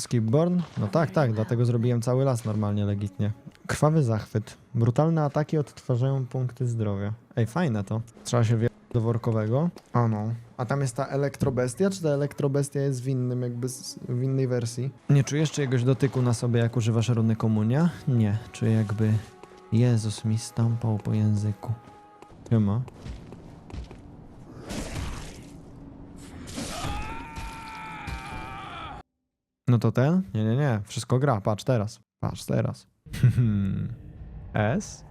Skipborn? No tak, tak, dlatego zrobiłem cały las normalnie, legitnie. Krwawy zachwyt. Brutalne ataki odtwarzają punkty zdrowia. Ej, fajne to. Trzeba się wjechać do workowego. O no. A tam jest ta elektrobestia, czy ta elektrobestia jest w innym, jakby z, w innej wersji? Nie czujesz czyjegoś dotyku na sobie, jak używasz runy komunia? Nie. Czuję jakby Jezus mi stąpał po języku. Siema. No to ten? Nie, nie, nie. Wszystko gra. Patrz teraz. Patrz teraz. S?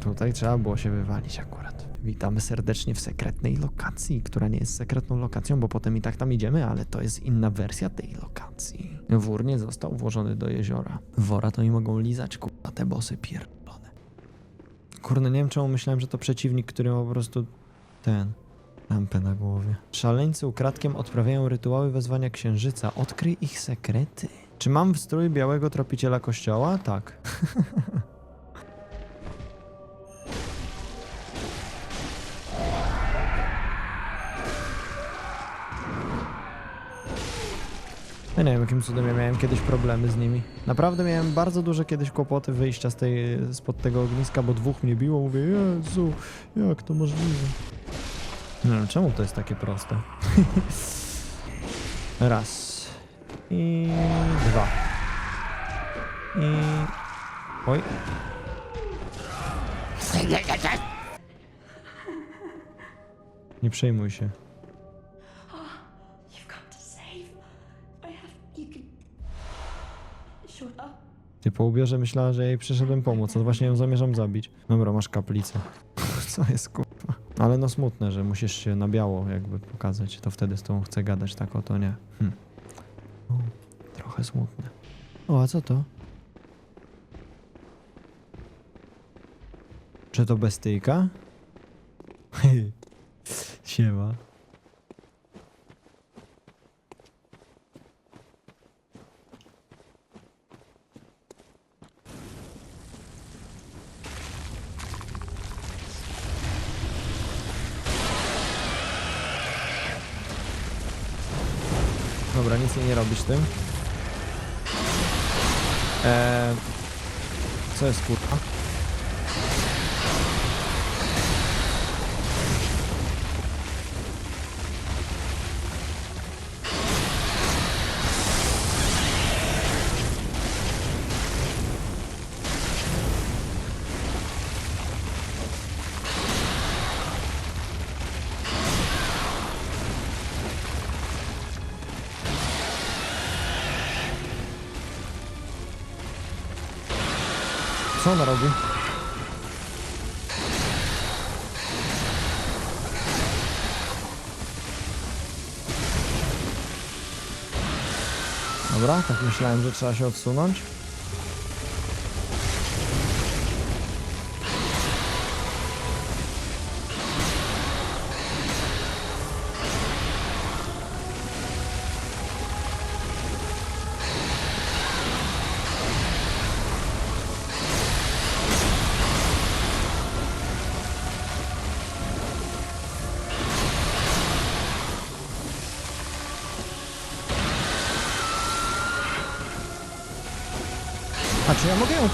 Tutaj trzeba było się wywalić akurat. Witamy serdecznie w sekretnej lokacji, która nie jest sekretną lokacją, bo potem i tak tam idziemy, ale to jest inna wersja tej lokacji. Wór nie został włożony do jeziora. Wora to mi mogą lizać, kurwa, te bosy pierdolone. Kurde, nie wiem czemu myślałem, że to przeciwnik, który po prostu ten... Lampę na głowie. Szaleńcy ukradkiem odprawiają rytuały wezwania księżyca. Odkryj ich sekrety. Czy mam strój białego tropiciela kościoła? Tak. Ja nie wiem, jakim cudem ja miałem kiedyś problemy z nimi. Naprawdę miałem bardzo duże kiedyś kłopoty wyjścia z tej, spod tego ogniska, bo dwóch mnie biło. Mówię, Jezu, jak to możliwe? Wiem, czemu to jest takie proste? Raz. I dwa. I... Oj. Nie przejmuj się. Ty po ubierze myślała, że jej przyszedłem pomóc, a właśnie ją zamierzam zabić. Dobra, masz kaplicę. Co jest kurwa? Ale no smutne, że musisz się na biało jakby pokazać, to wtedy z tobą chcę gadać, tak o to nie. Hm. O, trochę smutne. O, a co to? Czy to bestyjka? Siema. Dobra, nic nie robisz tym. Eee, co jest kurwa? Myślałem, że trzeba się odsunąć.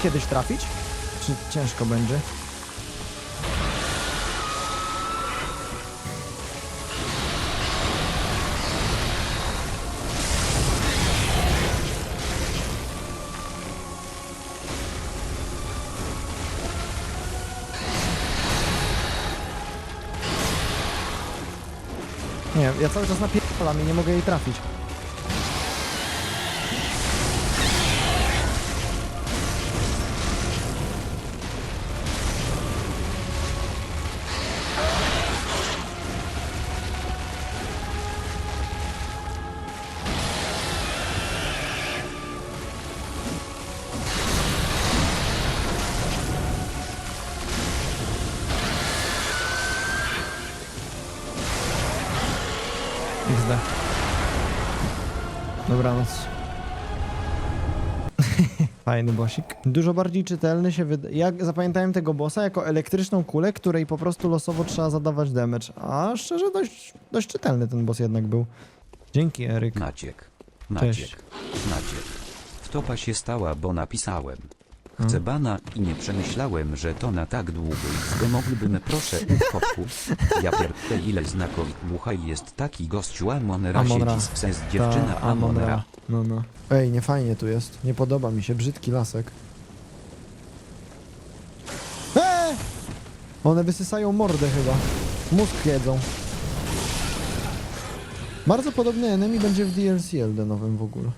Kiedyś trafić? Czy ciężko będzie? Nie, ja cały czas napierdalam i nie mogę jej trafić. Fajny bosik. Dużo bardziej czytelny się wydaje. Ja zapamiętałem tego bossa jako elektryczną kulę, której po prostu losowo trzeba zadawać damage. A szczerze dość, dość czytelny ten boss jednak był. Dzięki Eryk. Maciek. Cześć. Maciek. Maciek. Wtopa się stała, bo napisałem. Chcę bana i nie przemyślałem, że to na tak długo i moglibyśmy proszę utwopu. Ja pierdolę ile znakowi buchaj jest taki gościu Amonra Amonra. siedzi z ses dziewczyna Ta Amonra. No, no. Ej, nie fajnie tu jest. Nie podoba mi się. Brzydki lasek. Eee! One wysysają mordę chyba. Mózg jedzą. Bardzo podobny enemy będzie w DLC Eldenowym w ogóle.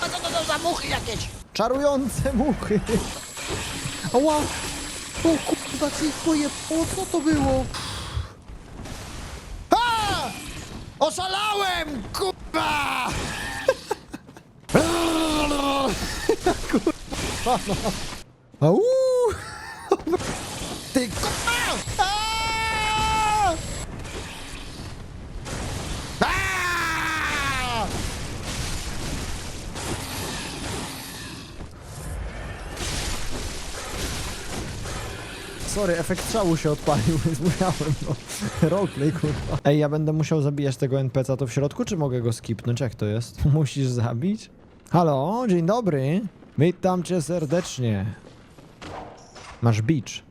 A co to, to za muchy jakieś? Czarujące muchy! Ała! O kurwa, ci pojebało, co to było? A! Oszalałem, kurwa! Au! Ty kurwa! Sorry, efekt szału się odpalił, więc musiałem, no. Roleplay, kurwa. Ej, ja będę musiał zabijać tego NPC-a to w środku, czy mogę go skipnąć? Jak to jest? Musisz zabić? Halo, dzień dobry. Witam cię serdecznie. Masz beach.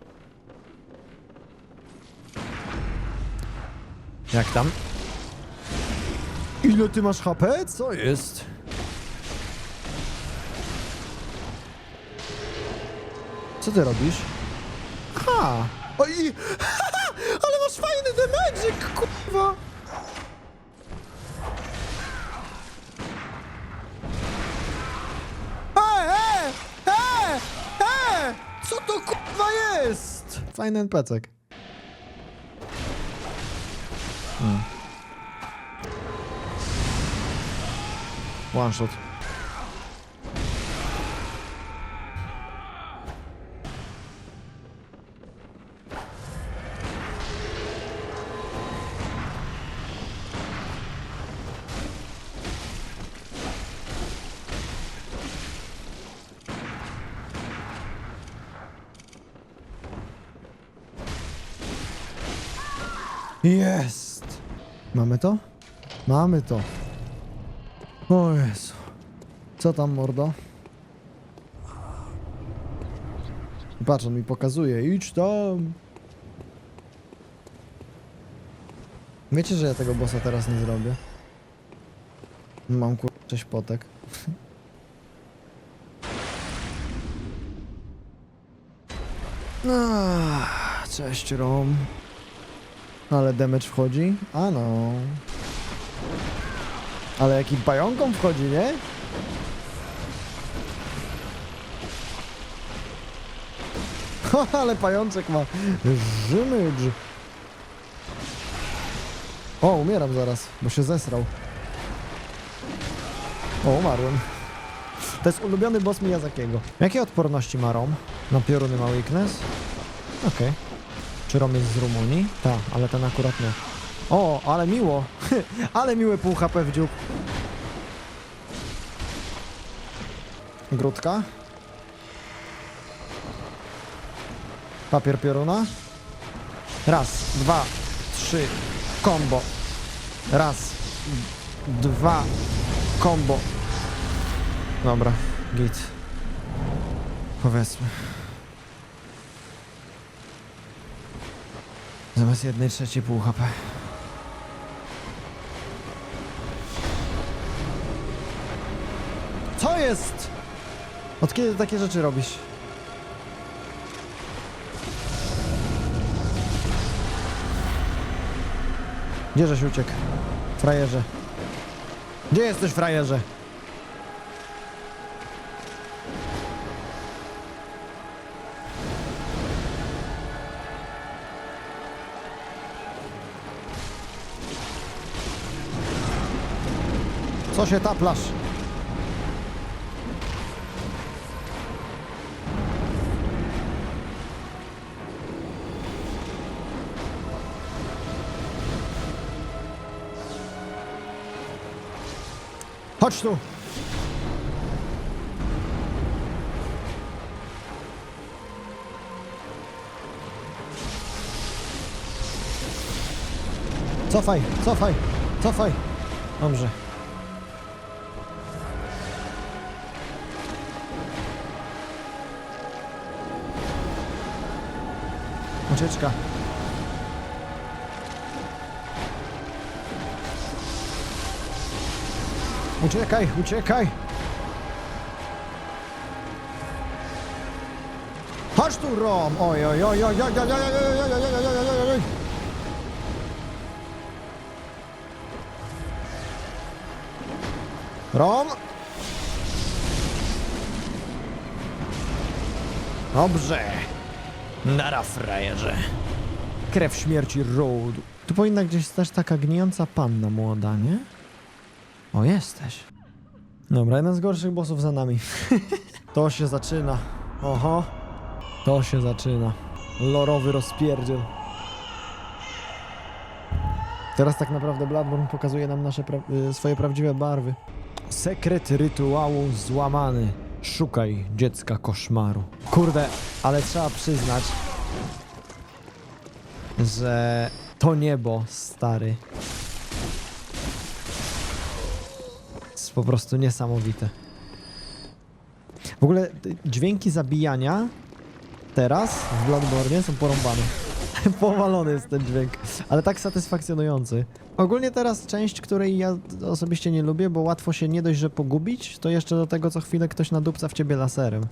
Jak tam? Ile ty masz HP? Co jest? Co ty robisz? Ha! Oj! Ale masz fajny damage'ik, kurwa! E, e, e, e! Co to kurwa jest? Fajny NPCek. Hmm. One shot. Jest! Mamy to? Mamy to. O Jezu. Co tam, mordo? Patrz, on mi pokazuje. Idź tam. Wiecie, że ja tego bossa teraz nie zrobię? Mam kur... sześć potek. Ah, Cześć, Rom. Ale damage wchodzi? A no. Ale jaki pająkom wchodzi, nie? Ale pajączek ma żymydż. O, umieram zaraz, bo się zesrał. O, umarłem. To jest ulubiony boss Miyazakiego. Jakie odporności ma Rom? Na pioruny ma weakness? Okej. Czy Rom jest z Rumunii? Tak, ale ten akurat nie. O, ale miło. ale miłe pół HP w dziób. Grudka. Papier pioruna. Raz, dwa, trzy, combo. Raz, dwa, combo. Dobra, git. Powiedzmy. Zamiast jednej trzeciej pół HP. Co jest? Od kiedy takie rzeczy robisz? Gdzie żeś uciekł? Frajerze. Gdzie jesteś, frajerze? Co się taplasz? Chodź tu! Cofaj, cofaj, cofaj. Dobrze. Ucieczka. Uciekaj, uciekaj! Chodź tu, Rom! Oj, oj, oj, oj, oj, oj, oj, oj, oj, oj. Rom! Dobrze. Nara frajerze. Krew śmierci Road. Tu powinna gdzieś stać taka gnijąca panna młoda, nie? O, jesteś. Dobra, jeden z gorszych bossów za nami. to się zaczyna. Oho. To się zaczyna. Lorowy rozpierdziel. Teraz tak naprawdę Bloodborne pokazuje nam nasze pra y, swoje prawdziwe barwy. Sekret rytuału złamany. Szukaj dziecka koszmaru. Kurde, ale trzeba przyznać, że to niebo, stary, jest po prostu niesamowite. W ogóle dźwięki zabijania teraz w Bloodborne są porąbane. Powalony jest ten dźwięk, ale tak satysfakcjonujący. Ogólnie teraz część, której ja osobiście nie lubię, bo łatwo się nie dość, że pogubić, to jeszcze do tego co chwilę ktoś nadupca w ciebie laserem.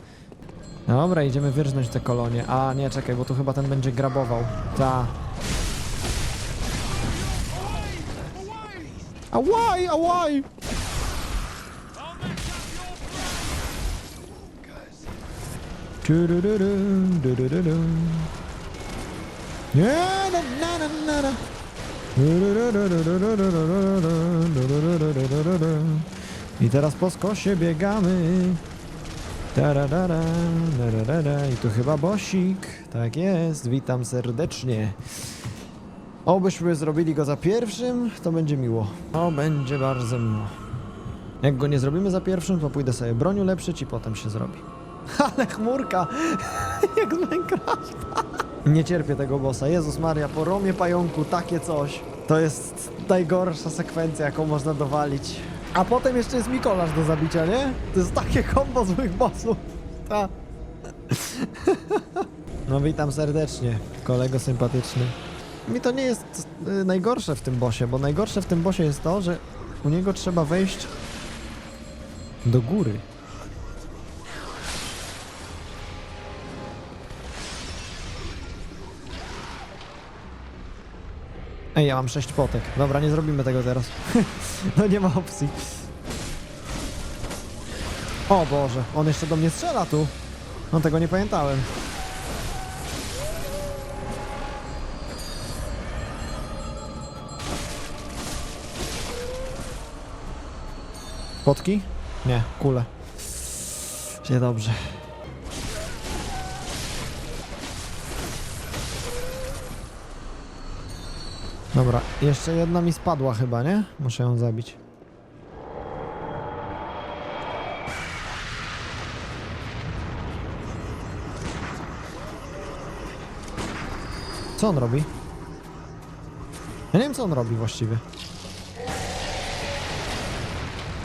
Dobra, idziemy wyrżnąć te kolonie. A, nie, czekaj, bo tu chyba ten będzie grabował. Ta. Turururu, durururu. Nie, na, na, na, na. I teraz po skosie biegamy. I tu chyba bosik. Tak jest, witam serdecznie. Obyśmy zrobili go za pierwszym, to będzie miło. To będzie bardzo miło. Jak go nie zrobimy za pierwszym, to pójdę sobie broniu lepszyć i potem się zrobi. Ale chmurka! Jak z Minecrafta! Nie cierpię tego bossa. Jezus Maria, po romie pająku takie coś. To jest najgorsza sekwencja, jaką można dowalić. A potem jeszcze jest Mikolasz do zabicia, nie? To jest takie kombo złych bossów. Ta. No witam serdecznie, kolego sympatyczny. Mi to nie jest y, najgorsze w tym bossie, bo najgorsze w tym bossie jest to, że u niego trzeba wejść do góry. Ej, ja mam 6 potek. Dobra, nie zrobimy tego teraz. no nie ma opcji. O Boże, on jeszcze do mnie strzela tu. No tego nie pamiętałem. Potki? Nie, kule. Się dobrze. Dobra, jeszcze jedna mi spadła chyba, nie? Muszę ją zabić. Co on robi? Ja nie wiem co on robi właściwie.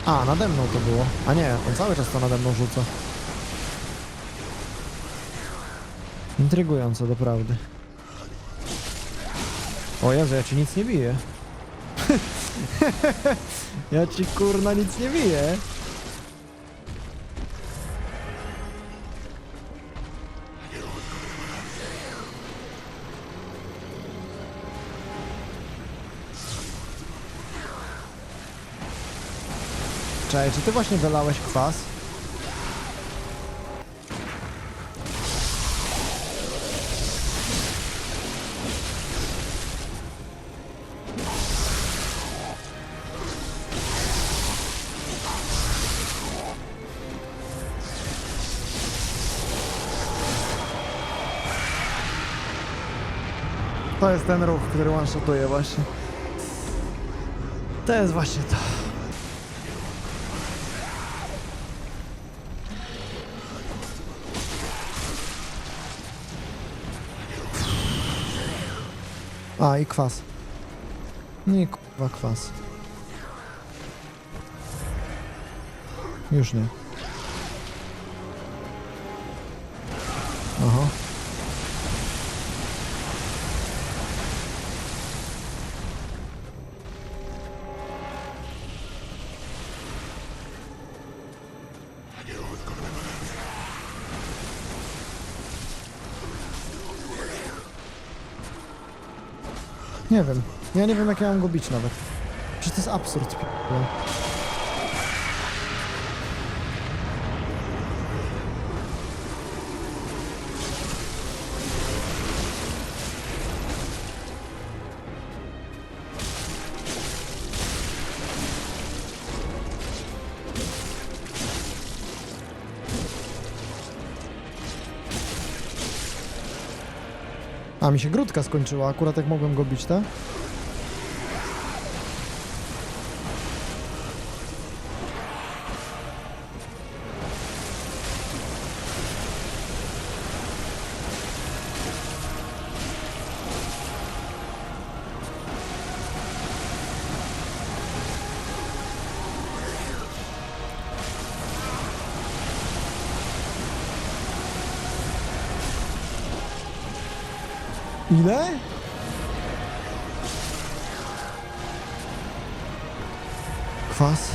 A, nade mną to było. A nie, on cały czas to nade mną rzuca. Intrygujące, doprawdy. O Jezu, ja ci nic nie biję. ja ci kurna nic nie biję. Cześć, czy ty właśnie wylałeś kwas? To jest ten ruch, który one-shotuje właśnie. To jest właśnie to. A, i kwas. Nie, kurwa, kwas. Już nie. Nie wiem. Ja nie wiem, jak ja mam go bić nawet. Przecież to jest absurd. p***a. A, mi się grudka skończyła, akurat jak mogłem go bić, tak? Ile? Kwas.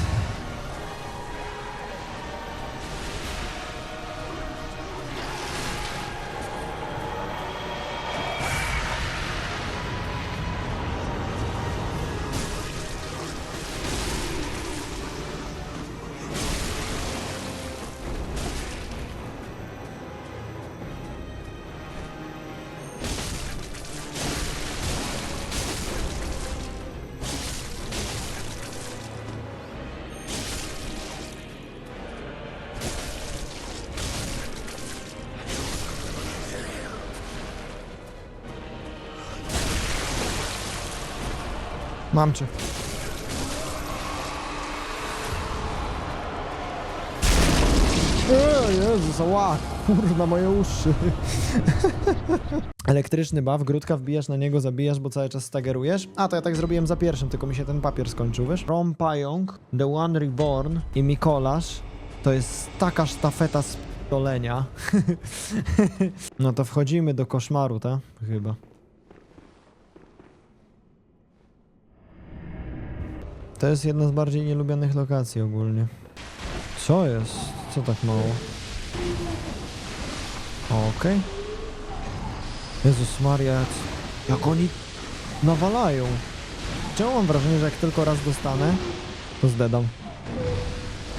Mam cię. O Jezus, ła, kurna, moje uszy. Elektryczny buff, grudka wbijasz na niego, zabijasz, bo cały czas stagerujesz. A, to ja tak zrobiłem za pierwszym, tylko mi się ten papier skończył, wiesz? Rom Pająk, The One Reborn i Mikolasz to jest taka sztafeta z dolenia. no to wchodzimy do koszmaru, tak? Chyba. To jest jedna z bardziej nielubianych lokacji ogólnie. Co jest? Co tak mało? Okej. Jezus Maria, jak- oni nawalają. Czemu mam wrażenie, że jak tylko raz dostanę, to zdedam.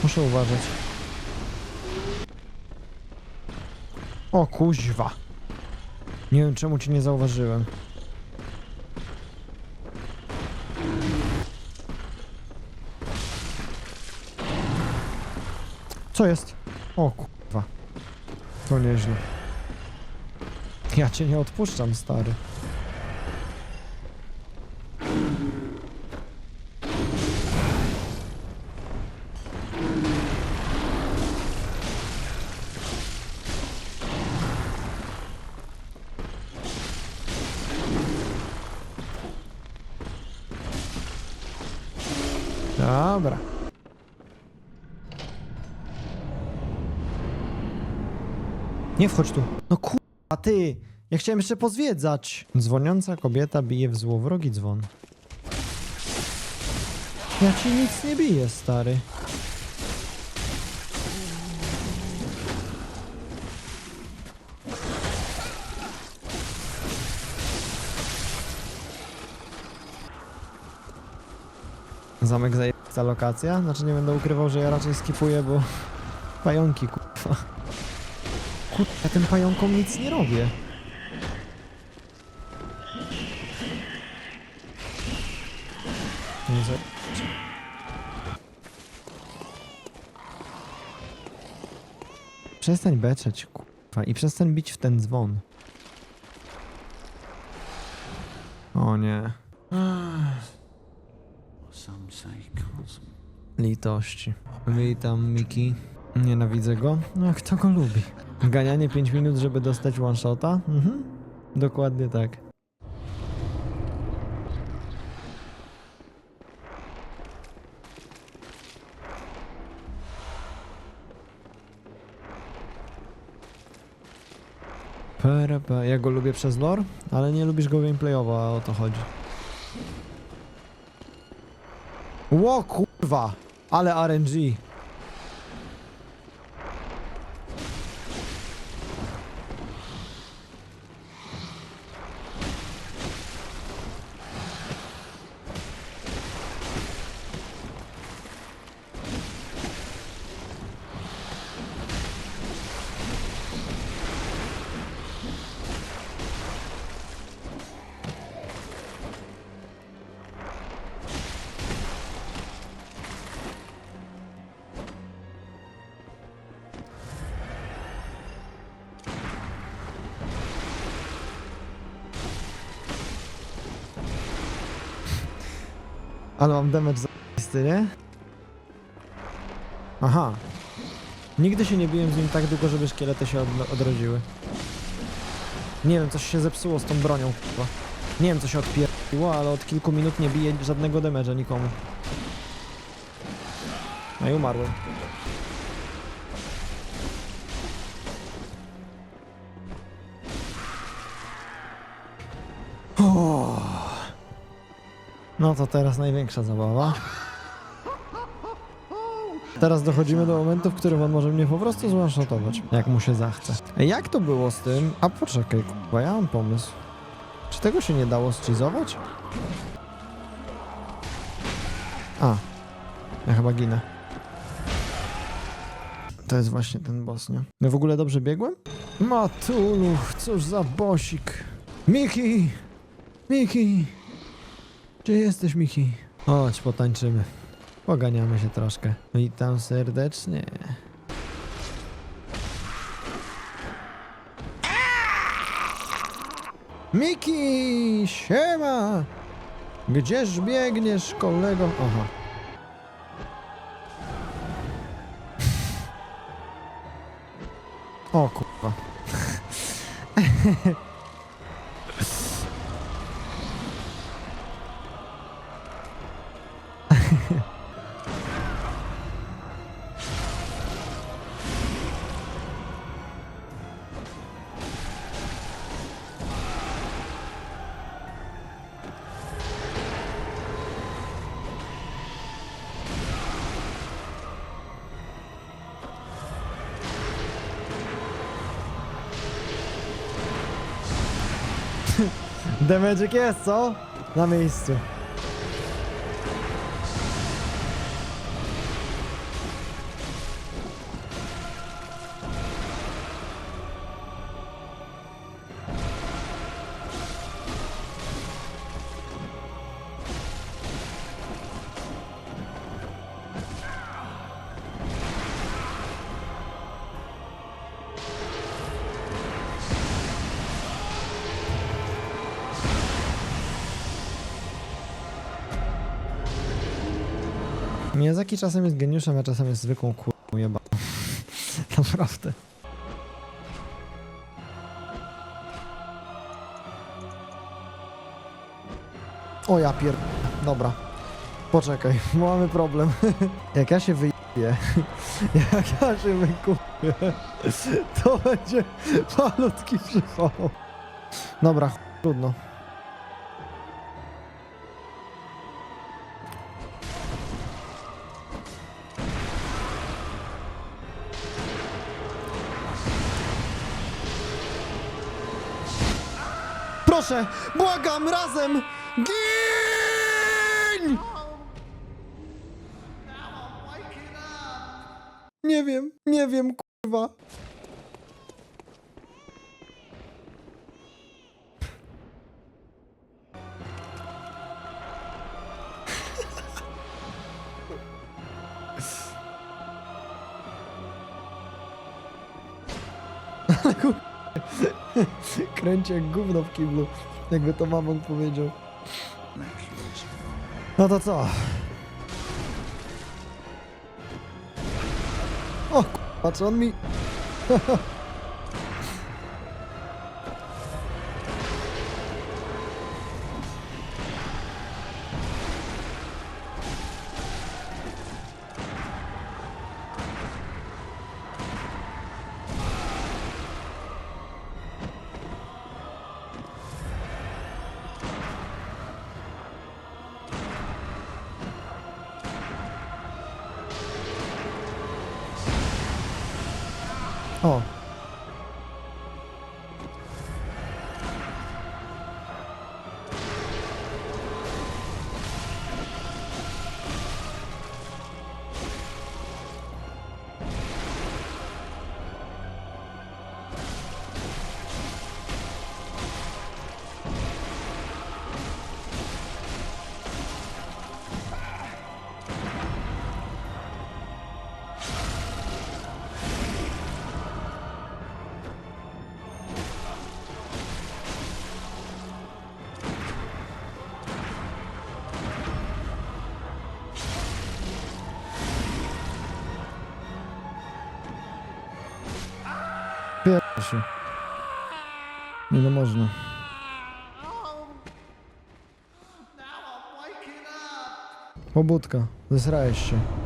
Muszę uważać. O kuźwa. Nie wiem czemu ci nie zauważyłem. Co jest? O kurwa. To nieźle. Ja cię nie odpuszczam, stary. Nie wchodź tu. No kurwa, ty! Ja chciałem jeszcze pozwiedzać. Dzwoniąca kobieta bije w złowrogi dzwon. Ja ci nic nie biję, stary. Zamek zajebista lokacja? Znaczy nie będę ukrywał, że ja raczej skipuję, bo... Pająki, kurwa. Tym pająkom nic nie robię. Nie za... Przestań beczeć, kurwa, i przestań bić w ten dzwon. O nie. Litości. Witam, Miki. Nienawidzę go. No, kto go lubi? Ganianie 5 minut, żeby dostać one shota? Mhm. Dokładnie tak. PRP. Ja go lubię przez lore, ale nie lubisz go gameplayowo, a o to chodzi. Ło kurwa! Ale RNG. Ale mam damage za nie? Aha. Nigdy się nie biłem z nim tak długo, żeby szkielety się od odrodziły. Nie wiem, coś się zepsuło z tą bronią, chyba. Nie wiem, co się odpierdoliło, ale od kilku minut nie bije żadnego damage'a nikomu. No i umarłem. No to teraz największa zabawa. Teraz dochodzimy do momentu, w którym on może mnie po prostu zwanshotować, jak mu się zachce. Jak to było z tym? A poczekaj, kurwa, ja mam pomysł. Czy tego się nie dało schizować? A, ja chyba ginę. To jest właśnie ten boss, nie? No w ogóle dobrze biegłem? Matuluch, cóż za bosik. Miki! Miki! Gdzie jesteś, Miki? Chodź, potańczymy. Poganiamy się troszkę. Witam serdecznie. Miki! Siema! Gdzież biegniesz, kolego? Aha. O kurwa. Demedzik jest, co? Na miejscu. Miyazaki czasem jest geniuszem, a czasem jest zwykłą kurwą jeba. Naprawdę. O ja pier... Dobra. Poczekaj, mamy problem. Jak ja się wyjebię, jak ja się wykupię, to będzie malutki przypał. Dobra, trudno. Proszę, błagam, razem! Gin! Nie wiem, nie wiem, kurwa. Kręci jak gówno w kiblu. Jakby to mamon powiedział. No to co? O k***a, co on mi... Pierdol się. Nie no można. Pobudka, zesrałeś się.